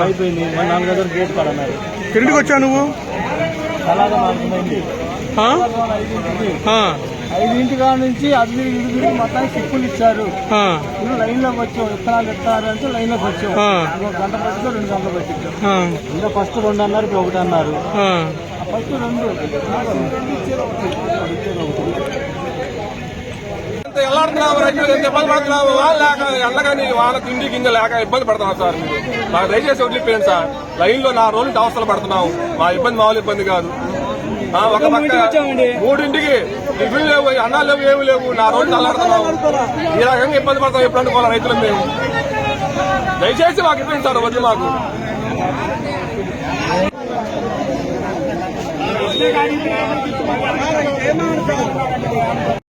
అయిపోయింది నాలుగు గంటలు గేట్ పడన్నారు. వచ్చావు నువ్వు? అలాగే? ఐదింటికి ఆ, ఐదింటి కాడ నుంచి అది మొత్తానికి సిప్పులు ఇచ్చారు. ఇప్పుడు లైన్లోకి వచ్చాం విత్తనాలు ఇస్తారు అంటే లైన్లోకి వచ్చాం ఆ. ఇంకో గంట పట్టిందో రెండు గంటలు పట్టించాం ఆ, ఇంకా ఫస్ట్ రెండు అన్నారు ఇప్పుడు ఒకటి అన్నారు. ఫస్ట్ రెండు. ఎంత ఎల్లాడుతున్నాము రైతులు ఎంత ఇబ్బంది పడుతున్నాము వాళ్ళు లేక ఎండగాని వాళ్ళ తిండి గింజ లేక ఇబ్బంది పడుతున్నాం సార్ మీరు. మాకు దయచేసి వదిలిపోయింది సార్. లైన్లో నా రోజులు అవసరాలు పడుతున్నాం మా ఇబ్బంది మామూలు ఇబ్బంది కాదు. ఒక పక్క మూడింటికి టిఫిన్ లేవు అన్నాలు లేవు ఏమి లేవు. నా రోజులు అల్లాడుతున్నాం ఈ రకంగా ఇబ్బంది పడతాం ఎప్పుడు అనుకోవాలి రైతులు మేము? దయచేసి మాకు ఇబ్బంది సార్ వద్దు మాకు.